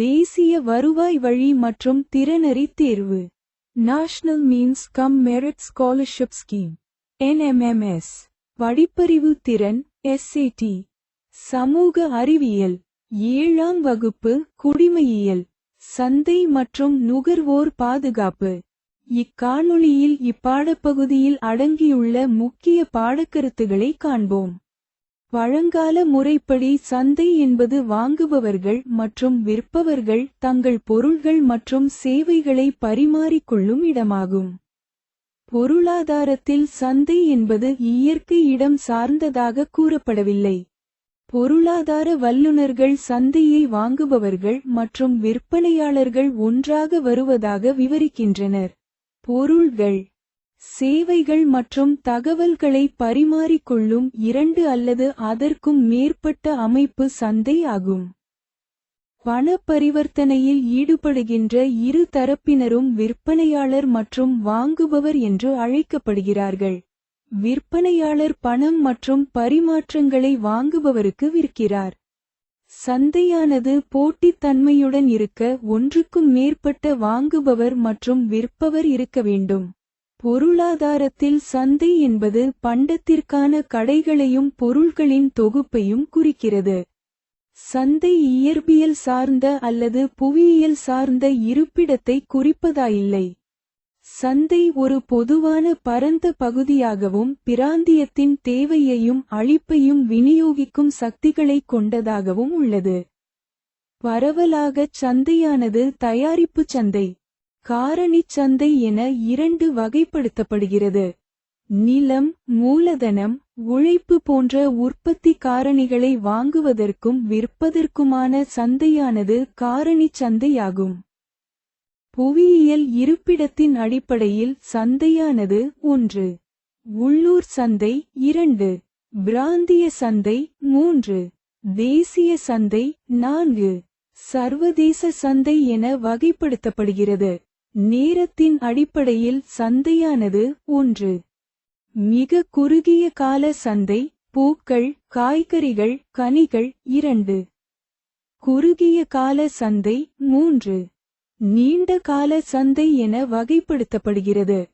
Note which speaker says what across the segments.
Speaker 1: தேசிய வருவாய் வழி மற்றும் திறனறி தேர்வு. National means cum merit scholarship scheme NMMS படிப்பறிவு திறன் எஸ்ஏடி சமூக அறிவியல். ஏழாம் வகுப்பு குடிமையியல். சந்தை மற்றும் நுகர்வோர் பாதுகாப்பு. இக்காணொளியில் இப்பாடப்பகுதியில் அடங்கியுள்ள முக்கிய பாடக்கருத்துகளை காண்போம். பழங்கால முறைப்படி சந்தை என்பது வாங்குபவர்கள் மற்றும் விற்பவர்கள் தங்கள் பொருள்கள் மற்றும் சேவைகளை பரிமாறிக்கொள்ளும் இடமாகும். பொருளாதாரத்தில் சந்தை என்பது இயற்கை இடம் சார்ந்ததாக கூறப்படவில்லை. பொருளாதார வல்லுநர்கள் சந்தையை வாங்குபவர்கள் மற்றும் விற்பனையாளர்கள் ஒன்றாக வருவதாக விவரிக்கின்றனர். பொருள்கள் சேவைகள் மற்றும் தகவல்களை பரிமாறிக்கொள்ளும் இரண்டு அல்லது அதற்கும் மேற்பட்ட அமைப்பு சந்தை ஆகும். பண பரிவர்த்தனையில் ஈடுபடுகின்ற இரு தரப்பினரும் விற்பனையாளர் மற்றும் வாங்குபவர் என்று அழைக்கப்படுகிறார்கள். விற்பனையாளர் பணம் மற்றும் பரிமாற்றங்களை வாங்குபவருக்கு விற்கிறார். சந்தையானது போட்டித்தன்மையுடன் இருக்க ஒன்றுக்கும் மேற்பட்ட வாங்குபவர் மற்றும் விற்பவர் இருக்க வேண்டும். பொருளாதாரத்தில் சந்தை என்பது பண்டத்திற்கான கடைகளையும் பொருள்களின் தொகுப்பையும் குறிக்கிறது. சந்தை இயற்பியல் சார்ந்த அல்லது புவியியல் சார்ந்த இருப்பிடத்தை குறிப்பதாயில்லை. சந்தை ஒரு பொதுவான பரந்த பகுதியாகவும் பிராந்தியத்தின் தேவையையும் அளிப்பையும் விநியோகிக்கும் சக்திகளைக் கொண்டதாகவும் உள்ளது. பரவலாகச் சந்தையானது தயாரிப்புச் சந்தை. காரணிச் சந்தை என இரண்டு வகைப்படுத்தப்படுகிறது. நிலம் மூலதனம் உழைப்பு போன்ற உற்பத்தி காரணிகளை வாங்குவதற்கும் விற்பதற்குமான சந்தையானது காரணிச் சந்தையாகும். புவியியல் இருப்பிடத்தின் அடிப்படையில் சந்தையானது ஒன்று. உள்ளூர் சந்தை இரண்டு. பிராந்திய சந்தை மூன்று. தேசிய சந்தை நான்கு. சர்வதேச சந்தை என வகைப்படுத்தப்படுகிறது. நேரத்தின் அடிப்படையில் சந்தையானது ஒன்று. மிக குறுகிய கால சந்தை பூக்கள் காய்கறிகள் கனிகள் இரண்டு. குறுகிய கால சந்தை மூன்று. நீண்ட கால சந்தை என வகைப்படுத்தப்படுகிறது.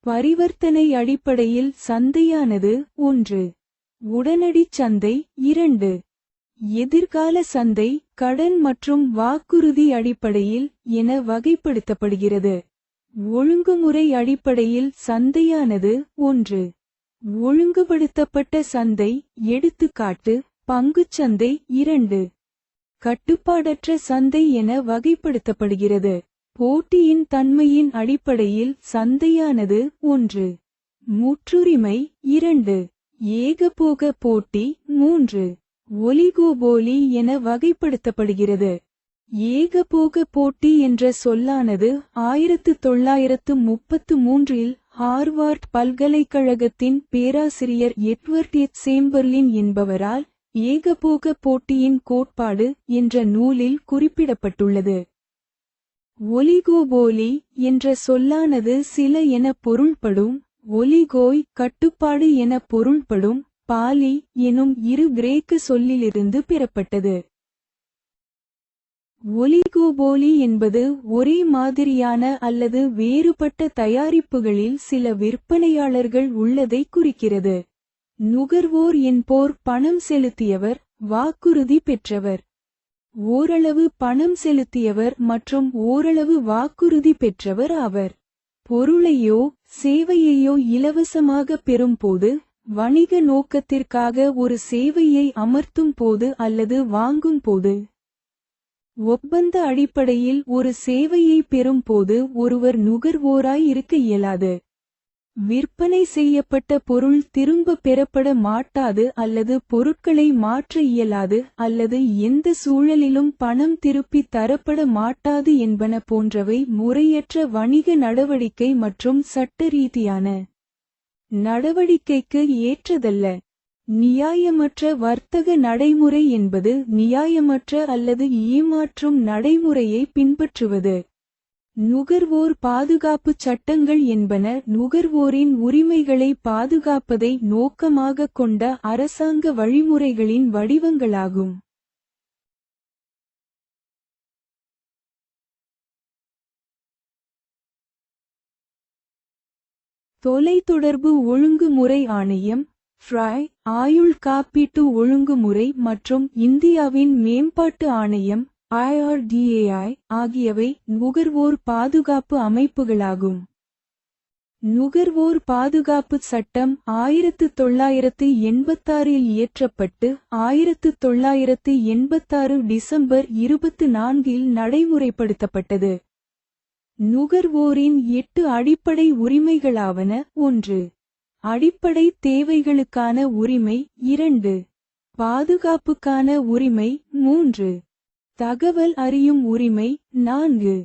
Speaker 1: பரிவர்த்தனை அடிப்படையில் சந்தையானது ஒன்று. உடனடி சந்தை இரண்டு. எதிர்கால சந்தை கடன் மற்றும் வாக்குறுதி அடிப்படையில் என வகைப்படுத்தப்படுகிறது. ஒழுங்குமுறை அடிப்படையில் சந்தையானது ஒன்று. ஒழுங்குபடுத்தப்பட்ட சந்தை எடுத்துக்காட்டு பங்குச்சந்தை இரண்டு. கட்டுப்பாடற்ற சந்தை என வகைப்படுத்தப்படுகிறது. போட்டியின் தன்மையின் அடிப்படையில் சந்தையானது ஒன்று. முற்றுரிமை இரண்டு. ஏகபோக போட்டி மூன்று. ஒலிகோபோலி என வகைப்படுத்தப்படுகிறது. ஏகபோக போட்டி என்ற சொல்லானது ஆயிரத்து தொள்ளாயிரத்து முப்பத்து மூன்றில் ஹார்வார்ட் பல்கலைக்கழகத்தின் பேராசிரியர் எட்வர்ட் எட் சேம்பர்லின் என்பவரால் ஏகபோக போட்டியின் கோட்பாடு என்ற நூலில் குறிப்பிடப்பட்டுள்ளது. ஒலிகோபோலி என்ற சொல்லானது சில என பொருள்படும் ஒலிகோய் கட்டுப்பாடு என பொருள்படும் பாலி எனும் இரு கிரேக்கு சொல்லிலிருந்து பெறப்பட்டது. ஒலிகோபோலி என்பது ஒரே மாதிரியான அல்லது வேறுபட்ட தயாரிப்புகளில் சில விற்பனையாளர்கள் உள்ளதை குறிக்கிறது. நுகர்வோர் என்போர் பணம் செலுத்தியவர் வாக்குறுதி பெற்றவர். ஓரளவு பணம் செலுத்தியவர் மற்றும் ஓரளவு வாக்குறுதி பெற்றவர் ஆவர். பொருளையோ சேவையையோ இலவசமாக பெறும்போது வணிக நோக்கத்திற்காக ஒரு சேவையை அமர்த்தும் போது அல்லது வாங்கும் போது ஒப்பந்த அடிப்படையில் ஒரு சேவையை பெறும் போது ஒருவர் நுகர்வோராய் இருக்க இயலாது. விற்பனை செய்யப்பட்ட பொருள் திரும்ப பெறப்பட மாட்டாது அல்லது பொருட்களை மாற்ற இயலாது அல்லது எந்த சூழலிலும் பணம் திருப்பி தரப்பட மாட்டாது என்பன போன்றவை முறையற்ற வணிக நடவடிக்கை மற்றும் சட்ட ரீதியான நடவடிக்கைக்கு ஏற்றதல்ல. நியாயமற்ற வர்த்தக நடைமுறை என்பது நியாயமற்ற அல்லது ஏமாற்றும் நடைமுறையை பின்பற்றுவது. நுகர்வோர் பாதுகாப்புச் சட்டங்கள் என்பன நுகர்வோரின் உரிமைகளை பாதுகாப்பதை நோக்கமாகக் கொண்ட அரசாங்க வழிமுறைகளின் வடிவங்களாகும். தொலைத்தொடர்பு ஒழுங்குமுறை ஆணையம் ஃப்ரை ஆயுள் காப்பீட்டு ஒழுங்குமுறை மற்றும் இந்தியாவின் மேம்பாட்டு ஆணையம் ஐஆர்டிஏஐ ஆகியவை நுகர்வோர் பாதுகாப்பு அமைப்புகளாகும். நுகர்வோர் பாதுகாப்பு சட்டம் ஆயிரத்து தொள்ளாயிரத்து எண்பத்தாறில் இயற்றப்பட்டு ஆயிரத்து தொள்ளாயிரத்து எண்பத்தாறு டிசம்பர் இருபத்து நான்கில் நடைமுறைப்படுத்தப்பட்டது. நுகர்வோரின் எட்டு அடிப்படை உரிமைகளாவன ஒன்று. அடிப்படை தேவைகளுக்கான உரிமை இரண்டு. பாதுகாப்புக்கான உரிமை மூன்று. தகவல் அறியும் உரிமை நான்கு.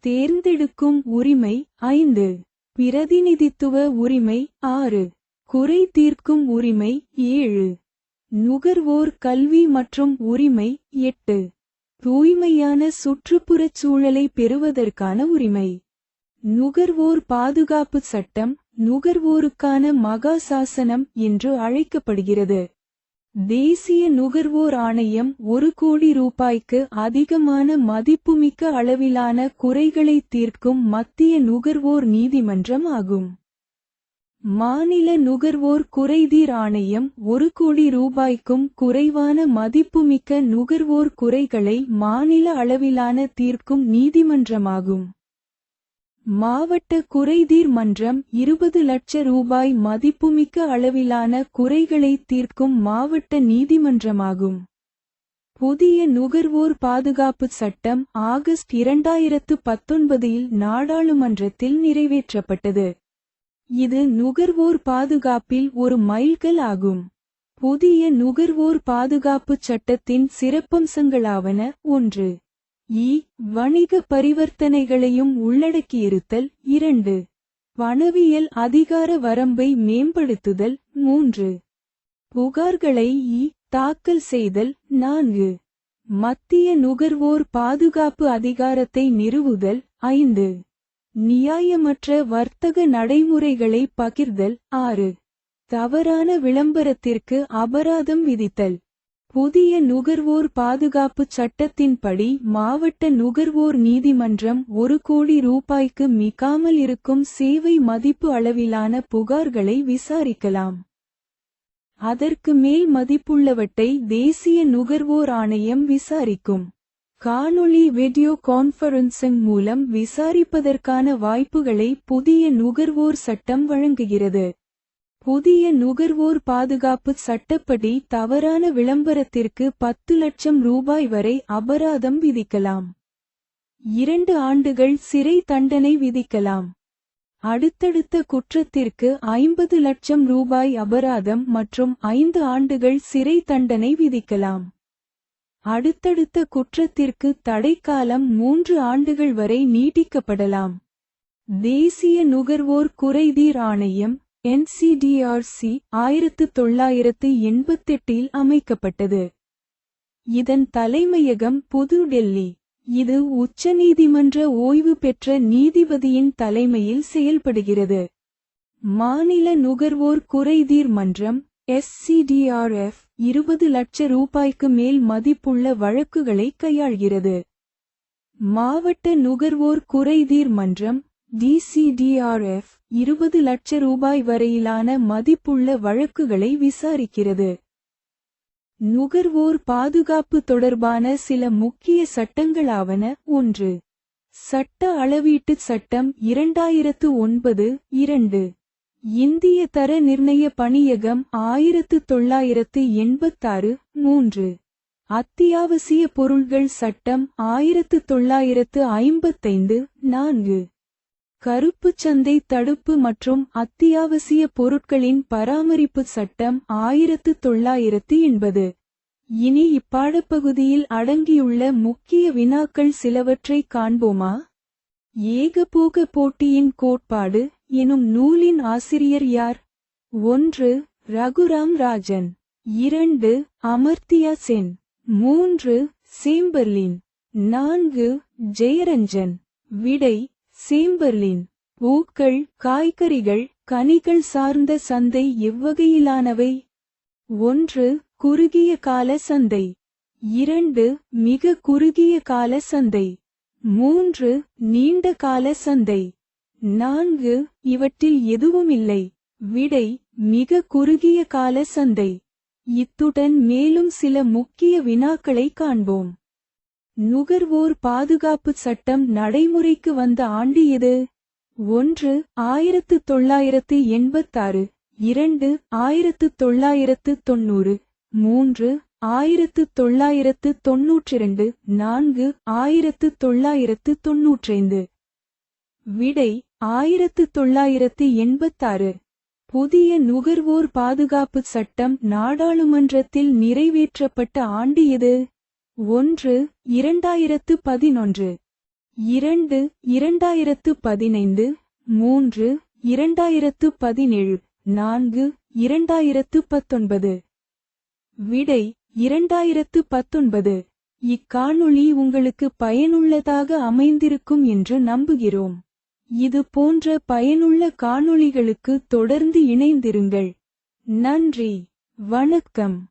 Speaker 1: தேர்ந்தெடுக்கும் உரிமை ஐந்து. பிரதிநிதித்துவ உரிமை ஆறு. குறை தீர்க்கும் உரிமை ஏழு. நுகர்வோர் கல்வி மற்றும் உரிமை எட்டு. தூய்மையான சுற்றுப்புறச் சூழலை பெறுவதற்கான உரிமை. நுகர்வோர் பாதுகாப்பு சட்டம் நுகர்வோருக்கான மகா சாசனம் என்று அழைக்கப்படுகிறது. தேசிய நுகர்வோர் ஆணையம் ஒரு கோடி ரூபாய்க்கு அதிகமான மதிப்புமிக்க அளவிலான குறைகளை தீர்க்கும் மத்திய நுகர்வோர் நீதிமன்றம் ஆகும். மாநில நுகர்வோர் குறைதீர் ஆணையம் ஒரு கோடி ரூபாய்க்கும் குறைவான மதிப்புமிக்க நுகர்வோர் குறைகளை மாநில அளவிலான தீர்க்கும் நீதிமன்றமாகும். மாவட்ட குறைதீர் மன்றம் இருபது லட்ச ரூபாய் மதிப்புமிக்க அளவிலான குறைகளை தீர்க்கும் மாவட்ட நீதிமன்றமாகும். புதிய நுகர்வோர் பாதுகாப்பு சட்டம் ஆகஸ்ட் இரண்டாயிரத்து பத்தொன்பதில் நாடாளுமன்றத்தில் நிறைவேற்றப்பட்டது. இது நுகர்வோர் பாதுகாப்பில் ஒரு மைல்கல் ஆகும். புதிய நுகர்வோர் பாதுகாப்பு சட்டத்தின் சிறப்பம்சங்களாவன ஒன்று. இ. வணிக பரிவர்த்தனைகளையும் உள்ளடக்கியிருத்தல். இரண்டு. பணவியல் அதிகார வரம்பை மேம்படுத்துதல். மூன்று. புகார்களை இ. தாக்கல் செய்தல். நான்கு. மத்திய நுகர்வோர் பாதுகாப்பு அதிகாரத்தை நிறுவுதல். ஐந்து. நியாயமற்ற வர்த்தக நடைமுறைகளை பகிர்தல். ஆறு. தவறான விளம்பரத்திற்கு அபராதம் விதித்தல். புதிய நுகர்வோர் பாதுகாப்பு சட்டத்தின்படி மாவட்ட நுகர்வோர் நீதிமன்றம் ஒரு கோடி ரூபாய்க்கு மிகாமல் இருக்கும் சேவை மதிப்பு அளவிலான புகார்களை விசாரிக்கலாம். அதற்கு மேல் மதிப்புள்ளவற்றை தேசிய நுகர்வோர் ஆணையம் விசாரிக்கும். காணொளி வீடியோ கான்ஃபரன்சிங் மூலம் விசாரிப்பதற்கான வாய்ப்புகளை புதிய நுகர்வோர் சட்டம் வழங்குகிறது. புதிய நுகர்வோர் பாதுகாப்பு சட்டப்படி தவறான விளம்பரத்திற்கு பத்து லட்சம் ரூபாய் வரை அபராதம் விதிக்கலாம். இரண்டு ஆண்டுகள் சிறை தண்டனை விதிக்கலாம். அடுத்தடுத்த குற்றத்திற்கு ஐம்பது லட்சம் ரூபாய் அபராதம் மற்றும் ஐந்து ஆண்டுகள் சிறை தண்டனை விதிக்கலாம். அடுத்தடுத்த குற்றத்திற்கு தடைக்காலம் மூன்று ஆண்டுகள் வரை நீட்டிக்கப்படலாம். தேசிய நுகர்வோர் குறைதீர் ஆணையம் என்சிடிஆர்சி ஆயிரத்து தொள்ளாயிரத்து எண்பத்தெட்டில் அமைக்கப்பட்டது. இதன் தலைமையகம் புது டெல்லி. இது உச்சநீதிமன்ற ஓய்வு பெற்ற நீதிபதியின் தலைமையில் செயல்படுகிறது. மாநில நுகர்வோர் குறைதீர் மன்றம் எஸ்சிடிஆர்எஃப் இருபது லட்ச ரூபாய்க்கு மேல் மதிப்புள்ள வழக்குகளை கையாள்கிறது. மாவட்ட நுகர்வோர் குறைதீர் மன்றம் டிசிடிஆர்எஃப் இருபது லட்ச ரூபாய் வரையிலான மதிப்புள்ள வழக்குகளை விசாரிக்கிறது. நுகர்வோர் பாதுகாப்பு தொடர்பான சில முக்கிய சட்டங்களாவன ஒன்று. சட்ட அளவீட்டுச் சட்டம் இரண்டாயிரத்து ஒன்பது இரண்டு. இந்திய தர நிர்ணய பணியகம் ஆயிரத்து தொள்ளாயிரத்து எண்பத்தாறு மூன்று. அத்தியாவசிய பொருள்கள் சட்டம் ஆயிரத்து தொள்ளாயிரத்து ஐம்பத்தைந்து நான்கு. கருப்புச் சந்தை தடுப்பு மற்றும் அத்தியாவசிய பொருட்களின் பராமரிப்பு சட்டம் ஆயிரத்து தொள்ளாயிரத்து எண்பது. இனி இப்பாடப்பகுதியில் அடங்கியுள்ள முக்கிய வினாக்கள் சிலவற்றை காண்போமா? ஏகபோக போட்டியின் கோட்பாடு எனும் நூலின் ஆசிரியர் யார்? ஒன்று ரகுராம் ராஜன். இரண்டு அமர்த்தியா சென். மூன்று சேம்பர்லின். நான்கு ஜெயரஞ்சன். விடை சேம்பர்லின். பூக்கள் காய்கறிகள் கனிகள் சார்ந்த சந்தை எவ்வகையிலானவை? ஒன்று குறுகிய கால சந்தை. இரண்டு மிக குறுகிய கால சந்தை. மூன்று நீண்ட கால சந்தை. நான்கு இவற்றில் எதுவுமில்லை. விடை மிக குறுகிய கால சந்தை. இத்துடன் மேலும் சில முக்கிய வினாக்களை காண்போம். நுகர்வோர் பாதுகாப்பு சட்டம் நடைமுறைக்கு வந்த ஆண்டு எது? ஒன்று ஆயிரத்து தொள்ளாயிரத்து எண்பத்தாறு இரண்டு ஆயிரத்து தொள்ளாயிரத்து தொண்ணூறு மூன்று ஆயிரத்து தொள்ளாயிரத்து தொன்னூற்றிரண்டு நான்கு ஆயிரத்து தொள்ளாயிரத்து தொன்னூற்றைந்து. விடை ஆயிரத்து தொள்ளாயிரத்து எண்பத்தாறு. புதிய நுகர்வோர் பாதுகாப்பு சட்டம் நாடாளுமன்றத்தில் நிறைவேற்றப்பட்ட ஆண்டு எது? ஒன்று இரண்டாயிரத்து பதினொன்று. இரண்டு இரண்டாயிரத்து பதினைந்து. மூன்று இரண்டாயிரத்து பதினேழு. நான்கு இரண்டாயிரத்து பத்தொன்பது. விடை இரண்டாயிரத்து பத்தொன்பது. இக்காணொளி உங்களுக்கு பயனுள்ளதாக அமைந்திருக்கும் என்று நம்புகிறோம். இது போன்ற பயனுள்ள காணொளிகளுக்கு தொடர்ந்து இணைந்திருங்கள். நன்றி. வணக்கம்.